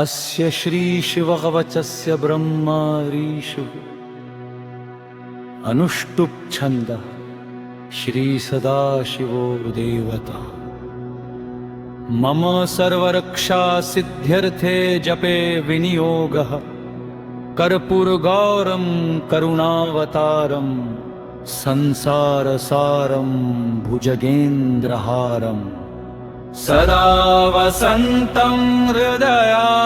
अस्य श्रीशिवकवचस्य ब्रह्मारीषु अनुष्टुप्छन्दः श्रीसदाशिवो देवता। मम सर्वरक्षासिद्ध्यर्थे जपे विनियोगः। कर्पूरगौरं करुणावतारं संसारसारं भुजगेन्द्रहारम् सदा वसन्तं हृदयारविन्दे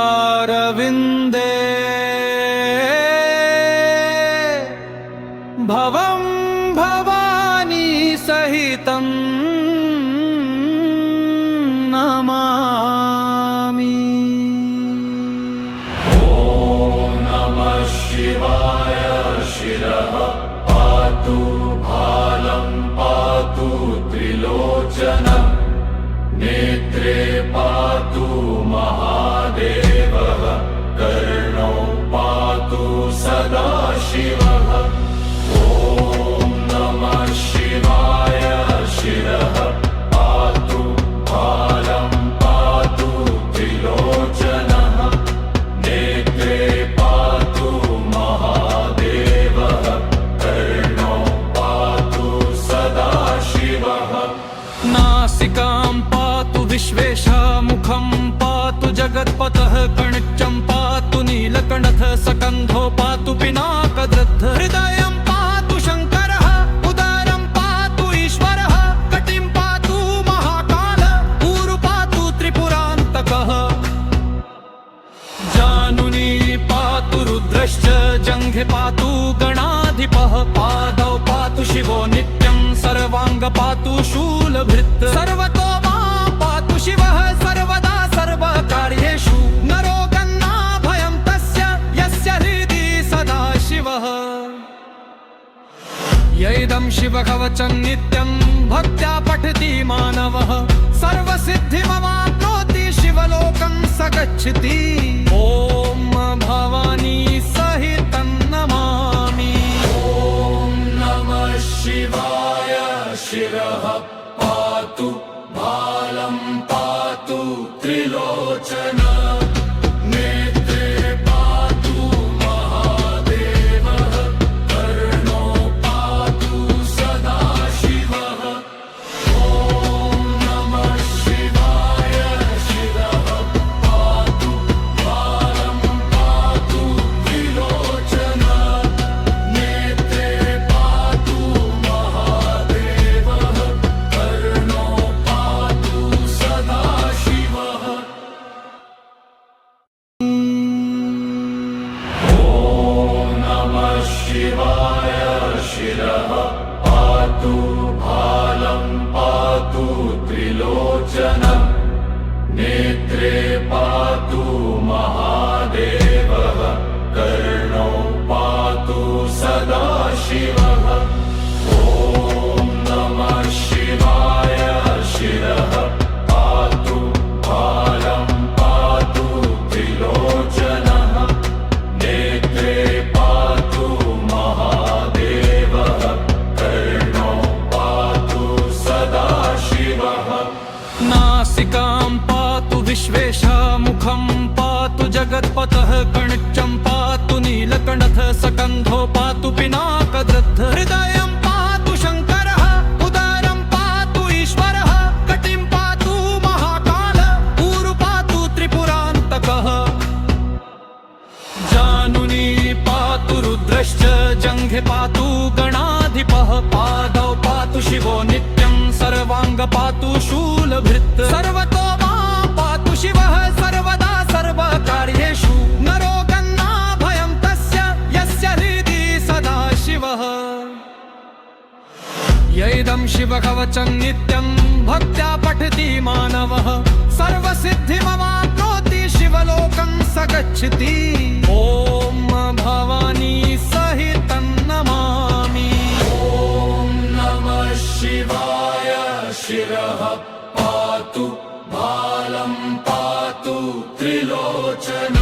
नेत्रे पातु महादेवः जगत्पतः कणिच्चं पातु नीलकण्ठः सकन्धो पातु पिनाकदृद्ध। हृदयं पातु शङ्करः उदारं पातु ईश्वरः कटिं पातु महाकाल ऊरु पातु त्रिपुरान्तकः। जानुनी पातु रुद्रश्च जङ्घे पातु गणाधिपः पादौ पातु शिवो नित्यं सर्वाङ्ग पातु शूलभृत् सर्वतो शिवकवचं नित्यं भक्त्या पठति मानवः। सर्वसिद्धिमवाप्नोति शिवलोकं स गच्छति ॐ भवानी सहितं नमामि। ॐ नमः शिवाय शिरः पातु बालं पातु त्रिलोचन शिवः ॐ नमः शिवाय शिरः पातु बालं पातु त्रिलोचनः नेत्रे पातु महादेवः पातु सदा शिवः नासिकां पातु विश्वेशा मुखं पातु जगत्पतः कणिच्चं पातु नीलकण्ठः सकन्धो पातु पिनाकदृद्ध हृदयं पातु शङ्करः उदरं पातु ईश्वरः कटिं पातु महाकाल ऊरु पातु त्रिपुरान्तकः। जानुनी पातु रुद्रश्च जङ्घे पातु गणाधिपः पादौ पातु शिवो नित्यं सर्वाङ्ग पातु शूलभृत्। सर्वतो शिवकवचं नित्यं भक्त्या पठति मानवः। सर्वसिद्धिमवाप्नोति शिवलोकं स गच्छति ॐ भवानी सहितं नमामि। ॐ नमः शिवाय शिरः पातु बालं पातु त्रिलोचन